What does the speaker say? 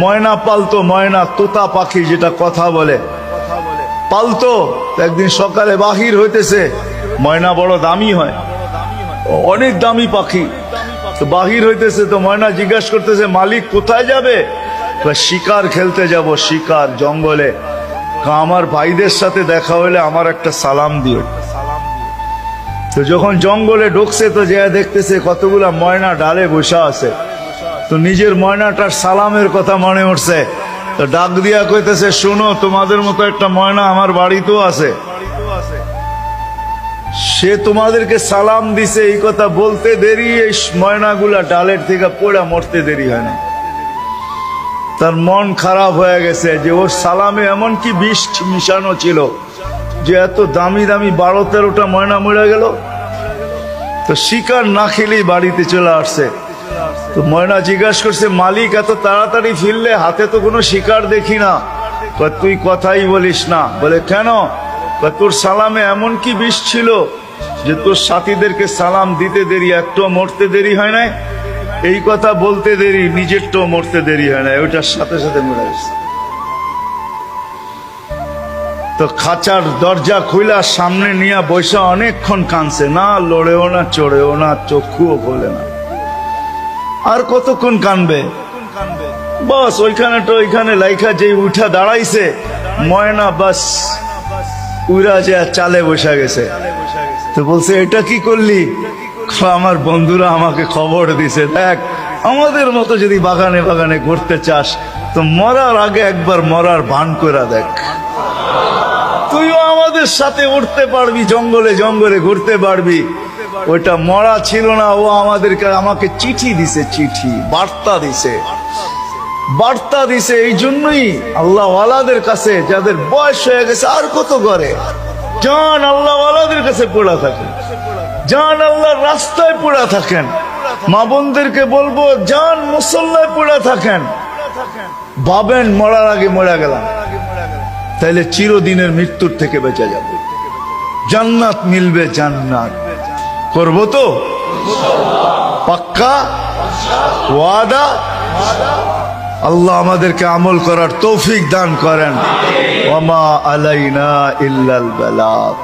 ময়না পালতো, ময়না তোতা পাখি যেটা কথা বলে। পালতো, একদিন সকালে বাহির হইতেছে, ময়না বড় দামি হয়। অনেক দামি পাখি। বাহির হইতেছে, তো ময়না জিজ্ঞাসা করতেছে, মালিক কোথায় যাবে? শিকার খেলতে যাব, শিকার জঙ্গলে। আমার ভাইদের সাথে দেখা হলে আমার একটা সালাম দিও। তো যখন জঙ্গলে ঢুকছে, তো যে দেখতেছে কতগুলা ময়না ডালে বসা আছে। তো নিজের ময়নাটার সালামের কথা মনে উঠছে। তো ডাক দিয়া কইতেছে, শুনো, তোমাদের মতো একটা ময়না আমার বাড়িতেও আছে। সে তোমাদেরকে সালাম দিছে, এই কথা বলতে দেরি, এই ময়নাগুলা ডালের থেকে পড়া মরতে দেরি হয় না। তার মন খারাপ হয়ে গেছে যে ওর সালামে এমন কি বিষ মিশানো ছিল যে এত দামি দামি বারো তেরোটা ময়না মরে গেল। তো শিকার না খেলেই বাড়িতে চলে আসছে। তো ময়না জিজ্ঞাসা করছে, মালিক, এত তাড়াতাড়ি ফিরলে হাতে তো কোনো শিকার দেখি না। তুই কথাই বলিস না। বলে, কেন? তোর সালামে এমন কি বিষ ছিল যে তোর সাথীদেরকে সালাম দিতে দেরি একটু মরতে দেরি হয় নাই? এই কথা বলতে দেরি, নিজেরটাও মরতে দেরি হয় না ওইটার সাথে সাথে মরে গেছে। তো খাঁচার দরজা খুইলা সামনে নিয়ে বৈশা অনেকক্ষণ কানছে না, লড়েও না, চড়েও না, চক্ষুও খোলে না। আর কতক্ষণ কানবে? বস, ওইখানে তো ওইখানে লাইখা যে উঠা দাঁড়াইছে, ময়না বাস উইরা যে চালে বসা গেছে। তো বলছে, এটা কি করলি? আমার বন্ধুরা আমাকে খবর দিছে, দেখ, আমাদের মতো যদি বাগানে বাগানে ঘুরতে চাস, তো মরার আগে একবার মরার ভান করে দেখ। তুইও আমাদের সাথে উঠতে পারবি, জঙ্গলে জঙ্গলে ঘুরতে পারবি। ওইটা মরা ছিল না, ও আমাদেরকে আমাকে চিঠি দিছে, চিঠি, বার্তা দিছে। বার্তা দিছে এই জন্যই আল্লাহ ওয়ালাদের কাছে, যাদের বয়স হয়ে গেছে আর কত করে জান আল্লাহ ওয়ালাদের কাছে পড়া থাকেন জান আল্লাহর রাস্তায় পড়া থাকেন। মা বোনদেরকে বলব, জান মুসল্লায় পড়া থাকেন। ভাবেন মরার আগে মরা গেলাম। তাইলে চিরদিনের মৃত্যুর থেকে বেঁচে যাবে। জান্নাত মিলবে জান্নাত। করব তো? পাক্কা? ওয়াদা? আল্লাহ আমাদেরকে আমল করার তৌফিক দান করেন। ওমা আলাইনা ইল্লাল বালাগ।